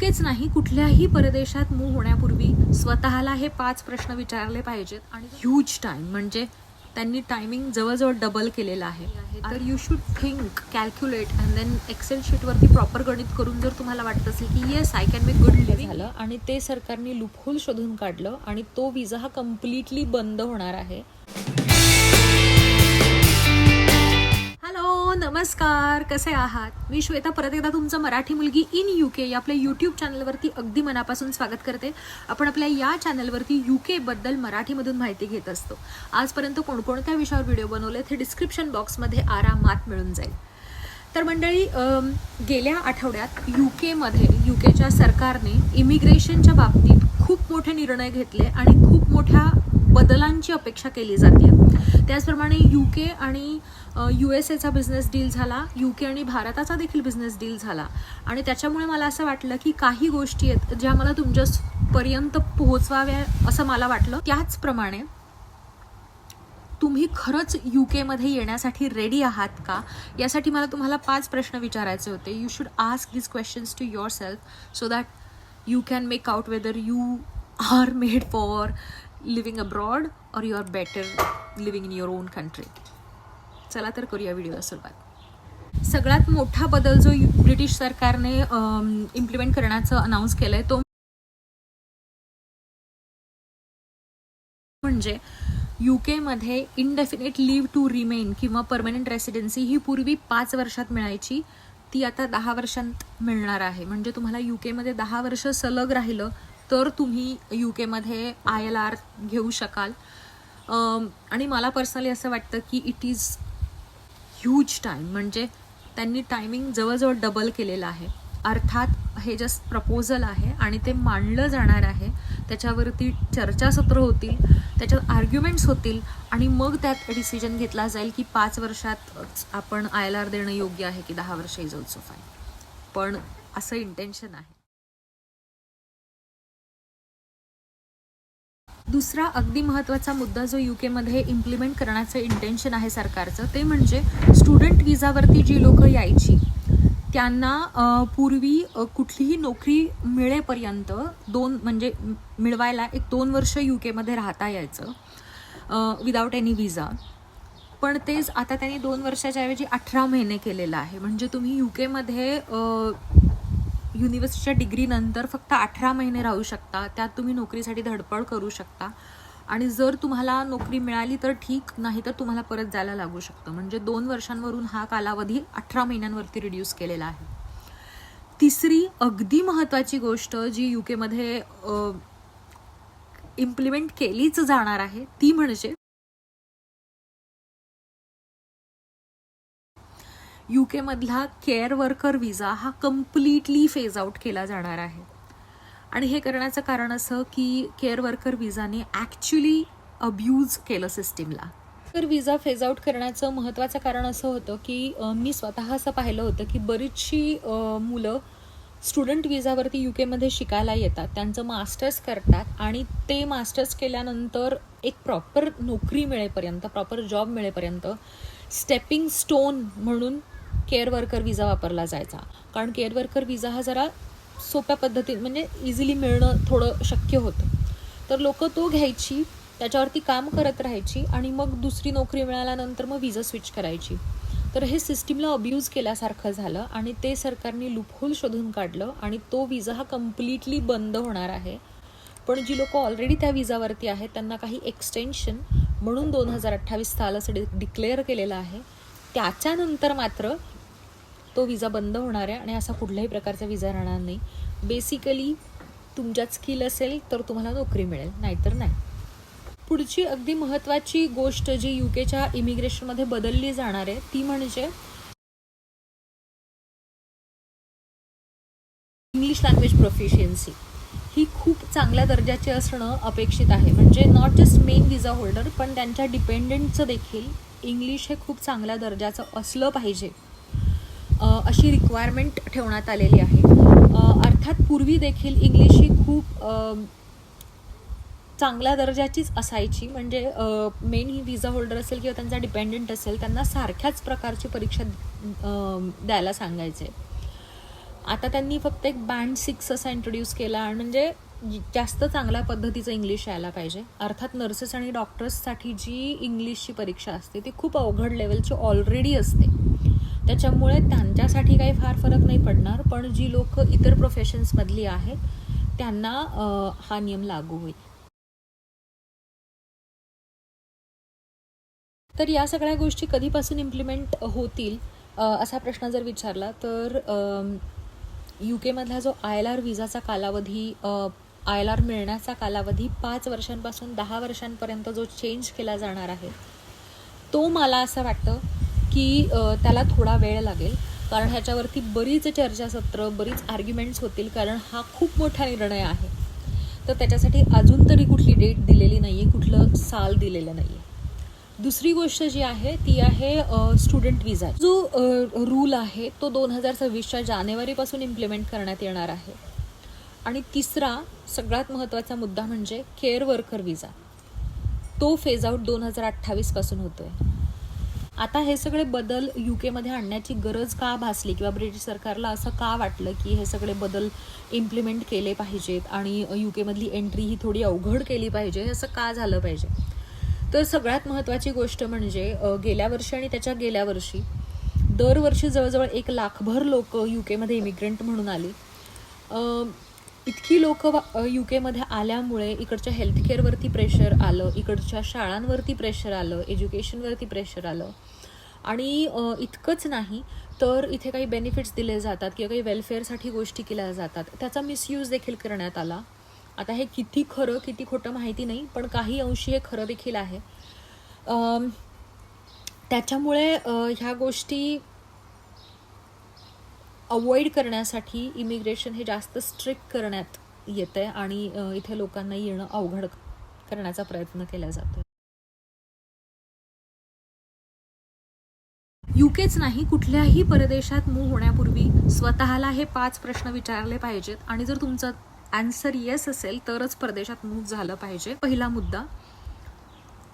युकेच नाही कुठल्याही परदेशात मूव्ह होण्यापूर्वी स्वतःला हे पाच प्रश्न विचारले पाहिजेत. आणि ह्यूज टाइम म्हणजे त्यांनी टायमिंग जवळजवळ डबल केलेलं आहे. तर you should think calculate and then excel शीटवरती proper गणित करून जर तुम्हाला वाटत असेल की yes I can make good living झालं आणि ते सरकारने लूपहोल शोधून काढलं आणि तो विजा हा कम्प्लिटली बंद होणार आहे. नमस्कार कसे आहात? मी श्वेता परत एकदा तुमचं मराठी मुलगी इन यू के या आपल्या यूट्यूब चॅनलवरती अगदी मनापासून स्वागत करते. आपण आपल्या या चॅनलवरती यू केबद्दल मराठीमधून माहिती घेत असतो. आजपर्यंत कोणकोणत्या विषयावर व्हिडिओ बनवले ते डिस्क्रिप्शन बॉक्समध्ये आरामात मिळून जाईल. तर मंडळी गेल्या आठवड्यात यू केमध्ये यू केच्या सरकारने इमिग्रेशनच्या बाबतीत खूप मोठे निर्णय घेतले आणि खूप मोठ्या बदलांची अपेक्षा केली जाते. त्याचप्रमाणे यू के आणि यू एस एचा बिझनेस डील झाला यू के आणि भारताचा देखील बिझनेस डील झाला. आणि त्याच्यामुळे मला असं वाटलं की काही गोष्टी आहेत ज्या मला तुमच्यापर्यंत पोहोचवाव्या असं मला वाटलं. त्याचप्रमाणे तुम्ही खरंच यू केमध्ये येण्यासाठी रेडी आहात का? यासाठी मला तुम्हाला पाच प्रश्न विचारायचे होते. You should ask this questions to yourself so that you can make out whether you are made for living abroad और you are better living in your own country चला तर करूया व्हिडिओला सुरुवात. सगळ्यात मोठा बदल जो ब्रिटिश सरकारने इम्प्लिमेंट करण्याचं अनाऊन्स केलं आहे तो म्हणजे यू केमध्ये इनडेफिनेट लीव टू रिमेन किंवा परमनंट रेसिडेन्सी ही पूर्वी पाच वर्षात मिळायची ती आता दहा वर्षांत मिळणार आहे. म्हणजे तुम्हाला यू केमध्ये दहा वर्ष सलग राहिलं तर तुम्ही यू केमध्ये आय एल आर घेऊ शकाल. आणि मला पर्सनली असं वाटतं की इट इज ह्यूज टाईम म्हणजे त्यांनी टायमिंग जवळजवळ डबल केलेलं आहे. अर्थात हे जस्ट प्रपोजल आहे आणि ते मांडलं जाणार आहे त्याच्यावरती चर्चासत्र होतील त्याच्यात आर्ग्युमेंट्स होतील आणि मग त्यात डिसिजन घेतला जाईल की पाच वर्षात आपण आय एल आर देणं योग्य आहे की दहा वर्ष इज ऑल्सो फाईन पण असं इंटेन्शन आहे. दुसरा अगदी महत्त्वाचा मुद्दा जो यू केमध्ये इम्प्लिमेंट करण्याचं इंटेन्शन आहे सरकारचं ते म्हणजे स्टुडंट विजावरती जी लोक यायची त्यांना पूर्वी कुठलीही नोकरी मिळेपर्यंत दोन म्हणजे मिळवायला एक दोन वर्ष यू केमध्ये राहता यायचं विदाऊट एनी विजा पण तेच आता त्यांनी दोन वर्षाच्या ऐवजी अठरा महिने केलेलं आहे. म्हणजे तुम्ही यू केमध्ये युनिव्हर्सिटीच्या डिग्रीनंतर फक्त अठरा महिने राहू शकता. त्यात तुम्ही नोकरीसाठी धडपड करू शकता. आणि जर तुम्हाला नोकरी मिळाली तर ठीक नाही तर तुम्हाला परत जायला लागू शकतं. म्हणजे दोन वर्षांवरून हा कालावधी अठरा महिन्यांवरती रिड्यूस केलेला आहे. तिसरी अगदी महत्त्वाची गोष्ट जी यू केमध्ये इम्प्लिमेंट केलीच जाणार आहे ती म्हणजे यू केमधला केअर वर्कर विजा हा कम्प्लिटली फेज आउट केला जाणार आहे. आणि हे करण्याचं कारण असं की केअर वर्कर विजाने ॲक्च्युली अब्यूज केलं सिस्टीमला तर विजा फेज आउट करण्याचं महत्त्वाचं कारण असं होतं की मी स्वतः असं पाहिलं होतं की बरीचशी मुलं स्टुडंट विजावरती यू केमध्ये शिकायला येतात. त्यांचं मास्टर्स करतात आणि ते मास्टर्स केल्यानंतर एक प्रॉपर नोकरी मिळेपर्यंत प्रॉपर जॉब मिळेपर्यंत स्टेपिंग स्टोन म्हणून केअर वर्कर विजा वापरला जायचा. कारण केअर वर्कर विजा हा जरा सोप्या पद्धतीत म्हणजे इझिली मिळणं थोडं शक्य होतं. तर लोक तो घ्यायची त्याच्यावरती काम करत राहायची आणि मग दुसरी नोकरी मिळाल्यानंतर मग विजा स्विच करायची. तर हे सिस्टीमला अब्यूज केल्यासारखं झालं आणि ते सरकारने लुपहोल शोधून काढलं आणि तो विजा हा कम्प्लिटली बंद होणार आहे. पण जी लोक ऑलरेडी त्या विजावरती आहेत त्यांना काही एक्सटेन्शन म्हणून दोन हजार अठ्ठावीस साल असं डि डिक्लेअर केलेलं आहे. त्याच्यानंतर मात्र तो विजा बंद होणार आहे आणि असा कुठल्याही प्रकारचा विजा राहणार नाही. बेसिकली तुमच्यात स्किल असेल तर तुम्हाला नोकरी मिळेल नाहीतर नाही. पुढची अगदी महत्त्वाची गोष्ट जी यू केच्या इमिग्रेशनमध्ये बदलली जाणार आहे ती म्हणजे इंग्लिश लँग्वेज प्रोफिशियन्सी ही खूप चांगल्या दर्जाची असणं अपेक्षित आहे. म्हणजे not just main visa holder पण त्यांच्या डिपेंडंटचं देखील इंग्लिश हे खूप चांगल्या दर्जाचं असलं पाहिजे. अशी रिक्वायरमेंट ठेवण्यात आलेली आहे. अर्थात पूर्वी देखील इंग्लिश ही खूप चांगल्या दर्जाचीच असायची. म्हणजे मेन ही विजा होल्डर असेल किंवा त्यांचा डिपेंडंट असेल त्यांना सारख्याच प्रकारची परीक्षा द्यायला सांगायचे. आता त्यांनी फक्त एक बँड सिक्स असा इंट्रोड्यूस केला. आणि म्हणजे जास्त चांगल्या पद्धतीचं इंग्लिश यायला पाहिजे. अर्थात नर्सेस आणि डॉक्टर्ससाठी जी इंग्लिशची परीक्षा असते ती खूप अवघड लेवलची ऑलरेडी असते. त्याच्यामुळे त्यांच्यासाठी काही फार फरक नाही पडणार पण जी लोक इतर प्रोफेशन्समधली आहेत त्यांना हा नियम लागू होईल. तर या सगळ्या गोष्टी कधीपासून इम्प्लिमेंट होतील असा प्रश्न जर विचारला तर यू केमधला जो आय एल आर विजाचा कालावधी आय एल आर मिळण्याचा कालावधी पाच वर्षांपासून दहा वर्षांपर्यंत जो चेंज केला जाणार आहे तो मला असं वाटतं की त्याला थोडा वेळ लागेल. कारण ह्याच्यावरती बरीच चर्चासत्र बरीच आर्ग्युमेंट्स होतील. कारण हा खूप मोठा निर्णय आहे. तर त्याच्यासाठी अजून तरी कुठली डेट दिलेली नाही आहे कुठलं साल दिलेलं नाही आहे दुसरी गोष्ट जी आहे ती आहे स्टुडंट विजा जो रूल आहे तो दोन हजार सव्वीसच्या जानेवारीपासून इम्प्लिमेंट करण्यात येणार आहे. आणि तिसरा सगळ्यात महत्त्वाचा मुद्दा म्हणजे केअर वर्कर विजा तो फेज आउट दोन हजार अठ्ठावीसपासून होतो आहे आता हे सगळे बदल यू केमध्ये आणण्याची गरज का भासली किंवा ब्रिटिश सरकारला असं का वाटलं की हे सगळे बदल इम्प्लिमेंट केले पाहिजेत आणि यू केमधली एंट्री ही थोडी अवघड केली पाहिजे हे असं का झालं पाहिजे? तर सगळ्यात महत्त्वाची गोष्ट म्हणजे गेल्या वर्षी आणि त्याच्या गेल्या वर्षी दरवर्षी जवळजवळ एक लाखभर लोक यू केमध्ये इमिग्रंट म्हणून आली. इतकी लोक यू केमध्ये आल्यामुळे इकडच्या हेल्थकेअरवरती प्रेशर आलं इकडच्या शाळांवरती प्रेशर आलं एज्युकेशनवरती प्रेशर आलं. आणि इतकंच नाही तर इथे काही बेनिफिट्स दिले जातात किंवा काही वेलफेअरसाठी गोष्टी केल्या जातात. त्याचा मिसयूज देखील करण्यात आला. आता हे किती खरं किती खोटं माहिती नाही पण काही अंशी हे खरं देखील आहे. त्याच्यामुळे ह्या गोष्टी अवॉइड करण्यासाठी इमिग्रेशन हे जास्त स्ट्रिक्ट करण्यात येतं आहे आणि इथे लोकांना येणं अवघड करण्याचा प्रयत्न केला जातो युकेच नाही कुठल्याही परदेशात मूव होण्यापूर्वी स्वतःला हे पाच प्रश्न विचारले पाहिजेत. आणि जर तुमचं अँसर येस असेल तरच परदेशात मूव्ह झालं पाहिजे. पहिला मुद्दा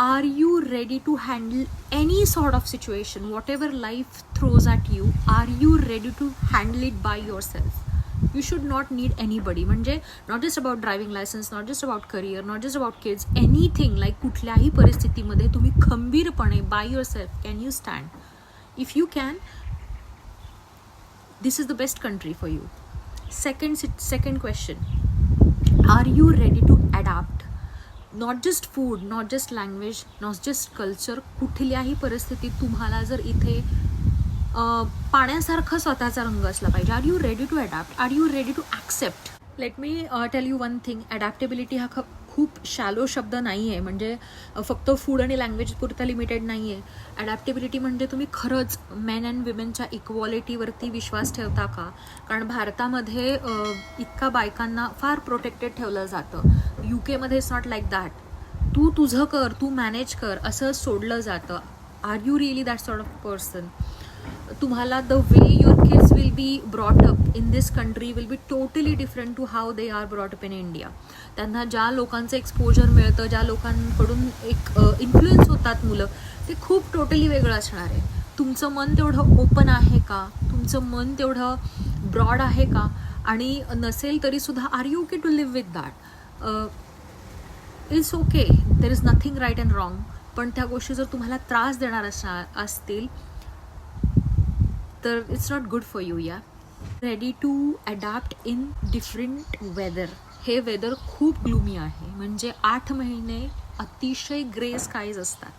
are you ready to handle any sort of situation whatever life throws at you are you ready to handle it by yourself you should not need anybody म्हणजे not just about driving licence not just about career not just about kids anything like कुठल्याही परिस्थितीमध्ये तुम्ही खंबीरपणे by yourself can you stand if you can this is the best country for you. Second sit- second question. Are you ready to adapt? Not just food not just language not just culture कुठल्याही परिस्थितीत तुम्हाला जर इथे पाण्यासारखं स्वतःचा रंग असला पाहिजे. Are you ready to adapt are you ready to accept let me tell you one thing adaptability हा ख खूप शॅलो शब्द नाही आहे म्हणजे फक्त फूड आणि लँग्वेज पुरता लिमिटेड नाही आहे ॲडॅप्टेबिलिटी म्हणजे तुम्ही खरंच मेन अँड विमेनच्या इक्वॉलिटीवरती विश्वास ठेवता का? कारण भारतामध्ये इतका बायकांना फार प्रोटेक्टेड ठेवलं जातं. यू केमध्ये इट्स नॉट लाईक दॅट तू तुझं कर तू मॅनेज कर असं सोडलं जातं. Are you really that sort of person तुम्हाला the way your kids will be brought up in this country will be totally different to how they are brought up in India त्यांना ज्या लोकांचं exposure मिळतं ज्या लोकांकडून एक influence होतात मुलं ते खूप टोटली वेगळं असणार आहे. तुमचं मन तेवढं ओपन आहे का? तुमचं मन तेवढं ब्रॉड आहे का? आणि नसेल तरीसुद्धा are you okay to live with that it's okay there is nothing right and wrong पण त्या गोष्टी जर तुम्हाला त्रास देणार असणार असतील तर it's not good for you या ready to adapt in different weather हे वेदर खूप ग्लुमी आहे. म्हणजे आठ महिने अतिशय ग्रे स्काईज असतात.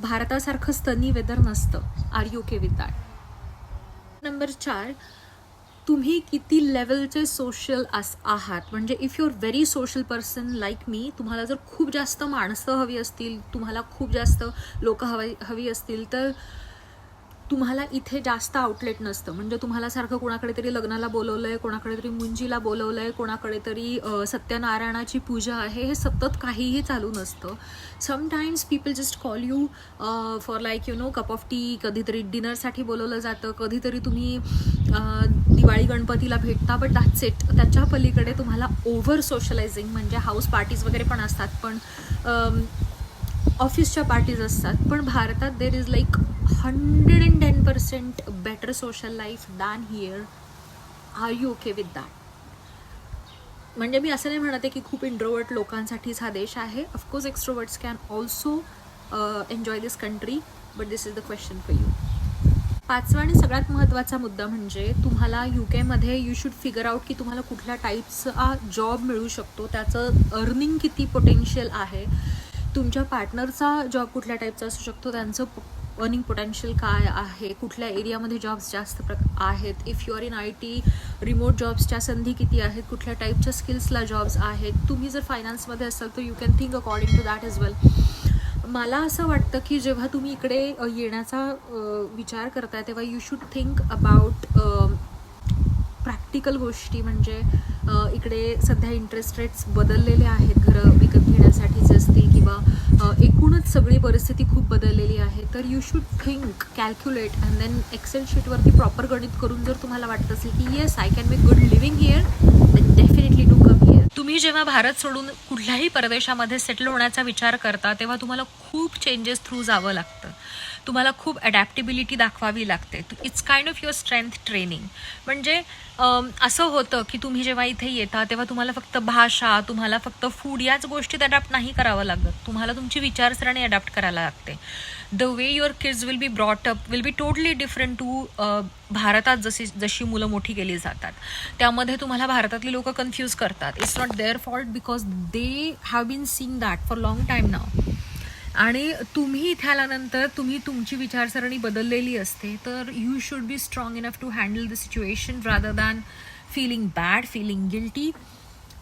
भारतासारखं स्तनी वेदर नसतं. Are you okay with that number चार तुम्ही किती लेवलचे सोशल अस आहात? म्हणजे if you are very social person like me तुम्हाला जर खूप जास्त माणसं हवी असतील तुम्हाला खूप जास्त लोक हवी हवी असतील तर तुम्हाला इथे जास्त आउटलेट नसतं. म्हणजे तुम्हाला सारखं कोणाकडे तरी लग्नाला बोलवलं आहे कोणाकडे तरी मुंजीला बोलवलं आहे कोणाकडे तरी सत्यनारायणाची पूजा आहे हे सतत काहीही चालू नसतं. Sometimes people just call you for like you know cup of tea कधीतरी डिनरसाठी बोलवलं जातं कधीतरी तुम्ही दिवाळी गणपतीला भेटता बट दॅट्स इट त्याच्या पलीकडे तुम्हाला ओव्हर सोशलायझिंग म्हणजे हाऊस पार्टीज वगैरे पण असतात पण ऑफिसच्या पार्टीज असतात. पण भारतात there is like hundred and ten percent better social life than here are you okay with that म्हणजे मी असं नाही म्हणते की खूप इंट्रोवर्ट लोकांसाठीच हा देश आहे. Of course extroverts can also enjoy this country but this is the question for you पाचवा आणि सगळ्यात महत्त्वाचा मुद्दा म्हणजे तुम्हाला यू केमध्ये यू शूड फिगर आउट की तुम्हाला कुठल्या टाईपचा जॉब मिळू शकतो. त्याचं अर्निंग किती पोटेन्शियल आहे. तुमच्या पार्टनरचा जॉब कुठल्या टाईपचा असू शकतो. त्यांचं अर्निंग पोटेन्शियल काय आहे? कुठल्या एरियामध्ये जॉब्स जास्त प्र आहेत? If you are in I T remote जॉब्सच्या संधी किती आहेत? कुठल्या टाईपच्या स्किल्सला जॉब्स आहेत? तुम्ही जर फायनान्समध्ये असाल तर you can think according to that is well मला असं वाटतं की जेव्हा तुम्ही इकडे येण्याचा विचार करताय तेव्हा you should think about practical गोष्टी. म्हणजे इकडे सध्या इंटरेस्ट रेट्स बदललेले आहेत. घरं विकत घेण्यासाठीचे असतील किंवा एकूणच सगळी परिस्थिती खूप बदललेली आहे. तर you should think calculate and then excel शीटवरती proper गणित करून जर तुम्हाला वाटत असेल की yes I can make good living here then definitely do come here तुम्ही जेव्हा भारत सोडून कुठल्याही परदेशामध्ये सेटल होण्याचा विचार करता तेव्हा तुम्हाला खूप चेंजेस थ्रू जावं लागतं. तुम्हाला खूप अडॅप्टेबिलिटी दाखवावी लागते. It's kind of your strength training म्हणजे असं होतं की तुम्ही जेव्हा इथे येता तेव्हा तुम्हाला फक्त भाषा तुम्हाला फक्त फूड याच गोष्टीत अडॅप्ट नाही करावं लागत. तुम्हाला तुमची विचारसरणी अडॅप्ट करायला लागते. The way your kids will be brought up will be totally different to भारतात जशी जशी मुलं मोठी केली जातात. त्यामध्ये तुम्हाला भारतातली लोक कन्फ्यूज करतात. It's not their fault because they have been seen that for long time now आणि तुम्ही इथे आल्यानंतर तुम्ही तुमची विचारसरणी बदललेली असते तर you should be strong enough to handle the situation rather than feeling bad feeling guilty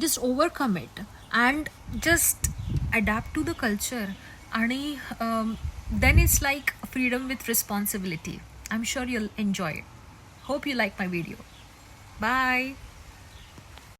just overcome it and just adapt to the culture आणि then it's like freedom with responsibility I am sure you'll enjoy it hope you like my video bye